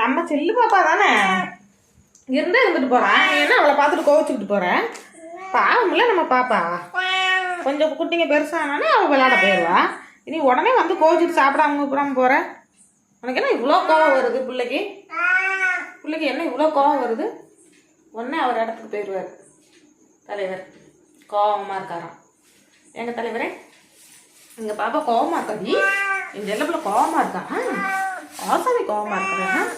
நம்ம செல்லு பாப்பா தானே? இருந்தா இருந்துட்டு போறேன் ஏன்னா அவளை பார்த்துட்டு கோவச்சுக்கிட்டு போறேன் பாவம்ல நம்ம பாப்பா. கொஞ்சம் குட்டிங்க பெருசானானே அவள் விளையாட போயிடுவா. இனி உடனே வந்து கோவிச்சுட்டு சாப்பிடாம கூப்பிடாம போற. உனக்கு என்ன இவ்வளோ கோவம் வருது பிள்ளைக்கு? பிள்ளைக்கு என்ன இவ்வளோ கோவம் வருது? உடனே அவர் இடத்துக்கு போயிடுவார். தலைவர். கோவமாக இருக்காராம். எங்கள் தலைவரே? எங்கள் பாப்பா கோவமாக இருக்காது இந்த செல்லப்பிள்ள கோவமாக இருக்கான் ஆசாமி கோவமாக இருக்கிறேன்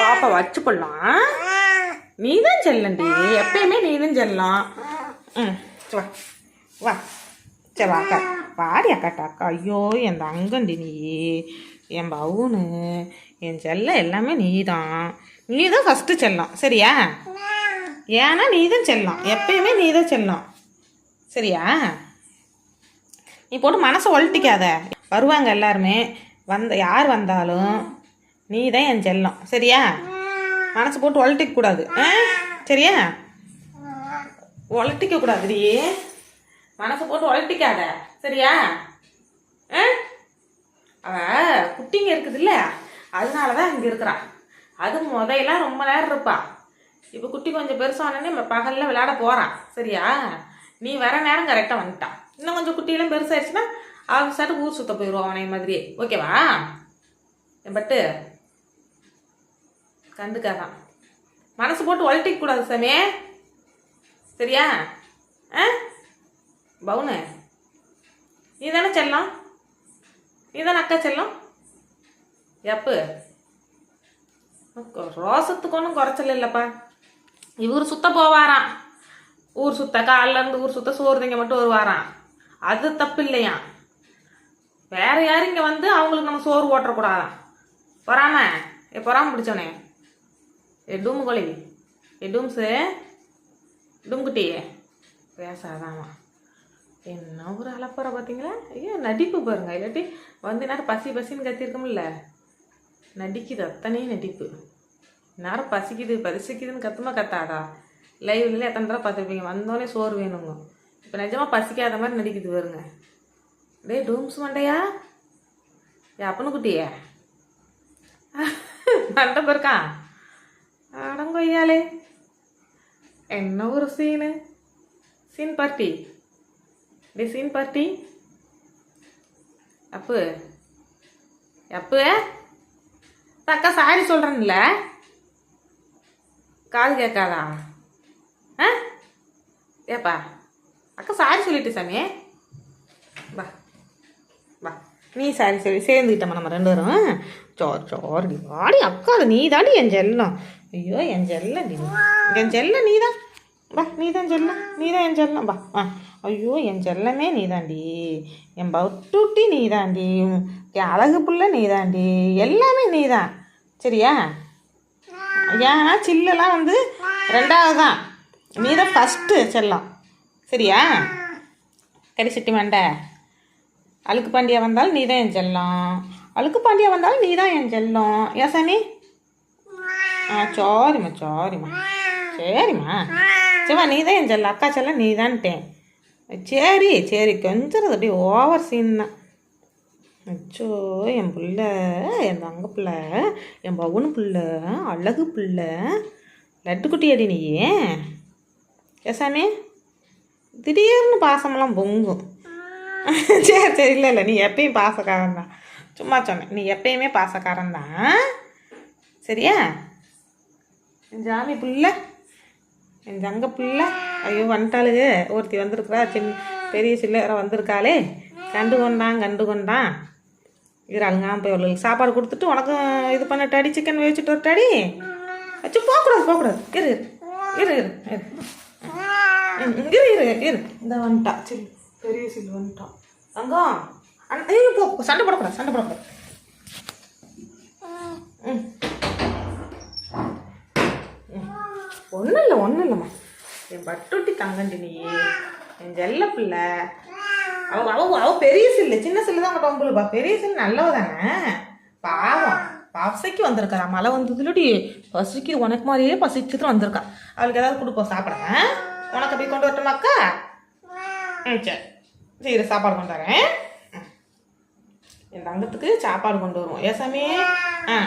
பாப்பா வச்சு போடலாம் நீ தான் செல்லண்டி எப்பயுமே நீ தான் செல்லம். ம் வா. வா. சரி வா அக்கா. வாடி அக்காட்டா அக்கா ஐயோ என் தங்கண்டி நீ. என் பவுனு. என் செல்ல எல்லாமே நீ தான் நீ தான் ஃபஸ்ட்டு செல்லம். சரியா? ஏன்னா நீ தான் செல்லம். எப்பயுமே நீ தான் செல்லம். சரியா? நீ போட்டு மனசை ஒழட்டிக்காத. வருவாங்க எல்லாருமே. வந்த யார் வந்தாலும் நீ தான் என் செல்லம். சரியா? மனசு போட்டு ஒழட்டிக்க கூடாது. ஆ? சரியா? ஒழட்டிக்க கூடாதுடி. மனசை போட்டு ஒழட்டிக்காத. சரியா? ஆ? அவ குட்டிங்க இருக்குதுல்ல அதனால தான் இங்கே இருக்கிறான் அது முதையெல்லாம் ரொம்ப நேரம் இருப்பான் இப்போ குட்டி கொஞ்சம் பெருசானே பகலில் விளையாட போகிறான் சரியா? நீ வர நேரம் கரெக்டாக வந்துட்டான் இன்னும் கொஞ்சம் குட்டியெல்லாம் பெருசாயிடுச்சுன்னா அவங்க சாட்டு ஊர் சுத்த போயிடுவோம் அவனை மாதிரி ஓகேவா? என் பட்டு? கண்டுக்காதான். மனசு போட்டு ஒழட்டிக்க கூடாது சாமி. சரியா? ஆ? பவுனு நீ தானே செல்லம்? நீ தானே அக்கா செல்லம்? எப்பு? ரோசத்துக்கு ஒன்றும் குறைச்சல இல்லைப்பா. இவர் சுத்த போவாராம். ஊர் சுத்த காலில் இருந்து ஊர் சுத்த சோறு திங்க மட்டும் வருவாராம். அது தப்பு இல்லையான் வேற யாரும் இங்கே வந்து அவங்களுக்கு நம்ம சோறு ஓட்டக்கூடாதாம் பொறாம? ஏ பொறாம பிடிச்சோனே ஏ டூமு கோழி. ஏ டூம்ஸு. டூம்குட்டி பேசாதாமா. என்ன ஒரு அலப்பறை பார்த்தீங்களா? ஐயோ நடிப்பு பாருங்க. இல்லாட்டி வந்து நேரம் பசி பசின்னு கத்திருக்கோம்ல நடிக்குது அத்தனையும் நடிப்பு. நேரம் பசிக்குது பசிக்குதுன்னு கத்துமா கத்தாதா? லைவ்ல எத்தனை தடவை பார்த்துருப்பீங்க? வந்தோடனே சோறு வேணுங்க. இப்போ நிஜமாக பசிக்காத மாதிரி நடிக்குது பாருங்க. டேய் டூம்ஸ் மண்டையா ஏ அப்பனு குட்டியே மண்டை பிறக்கான் அடங்கொய்யாலே என்ன ஒரு சீனு சீன் பார்ட்டி டே சீன் பார்ட்டி அப்பு அப்பு அக்கா சாரி சொல்கிறேன்ல காது கேட்காதா ஆ ஏப்பா அக்கா சாரி சொல்லிட்டு சாமி வா வா. நீ சாரி சரி சேர்ந்துக்கிட்டம்மா நம்ம ரெண்டு பேரும். சோ சோர்டி வாடி அக்கா அது நீ தாண்டி என் செல்லம். ஐயோ என் செல்லம் டி என் செல்லம் நீ தான். வா நீ தான் செல்லம். நீ தான் என் செல்லம். வா ஆ ஐயோ என் செல்லமே நீ தாண்டி என் பட்டுட்டி நீ தாண்டி என் அழகு புள்ள நீ தாண்டி எல்லாமே நீ தான். சரியா? ஏன்னா சில்லெல்லாம் வந்து ரெண்டாவது தான். நீ தான் ஃபஸ்ட்டு செல்லம். சரியா? கடிசிட்டி மண்டை. அழுக்கு பாண்டியா வந்தாலும் நீ தான் என் செல்லம். அழுக்கு பாண்டியா வந்தாலும் நீ தான் என் செல்லம். ஏன் சாமி? ஆ சாரிம்மா சாரிம்மா. சரிம்மா சிவா நீ தான் என் செல்லம். அக்கா செல்லம் நீ தான்ட்டேன் சரி சரி கொஞ்சம் அப்படியே ஓவர் சீன் தான். அச்சோ என் புள்ள என் தங்க புள்ள என் பவுனு புள்ள அழகு புள்ள. லட்டுக்குட்டி அடி நீ ஏசாமி திடீர்னு பாசமெல்லாம் பொங்கும். சரி சரி இல்லை இல்லை நீ எப்பயும் பாசக்காரன் தான். சும்மா சொன்னேன். நீ எப்பயுமே பாசக்காரன் தான். சரியா? என் ஜாமி புள்ள என் தங்க புள்ள. ஐயோ வந்துட்டாளுங்க ஒருத்தி வந்திருக்கிறா. சின்ன பெரிய சில்லற வந்திருக்காளே. கண்டு கொண்டான் கண்டு கொண்டான். இரு அழுங்காம போய் அவளுக்கு சாப்பாடு கொடுத்துட்டு உனக்கும் இது பண்ணட்டாடி சிக்கன் வச்சுட்டு வரட்டாடி வச்சு போகக்கூடாது போகக்கூடாது. இரு இரு இரு. இரு இரு இரு. இரு இந்த வந்துட்டா. சரி. பெரிய சில்லு வந்துட்டான் தங்கம். ஐயோ, போ சண்டை போடக்கூடாது சண்டை போடக்கூடாது. ம். ஒன்றும் இல்லை ஒன்றும் இல்லைம்மா. என் பட்டுட்டி தங்கண்டி நீ. என் ஜெல்ல பிள்ளை. அவ அவ அவ பெரிய சில்லு சின்ன சில்லு தான் உங்களுக்கு பெரிய சில்லு நல்லவ தானே. பாவம் பசைக்கு வந்திருக்கா மழை வந்ததுலடி பசிக்கு உனக்கு மாதிரியே பசிச்சுட்டு வந்திருக்கா. அவளுக்கு ஏதாவது கொடுப்போம் சாப்பிட உனக்கு அப்படி கொண்டு வரட்டுமாக்கா ம் சரி சரி சாப்பாடு கொண்டு வரேன். என் தங்கத்துக்கு சாப்பாடு கொண்டு வருவோம். ஏசாமி ஆ ஆ.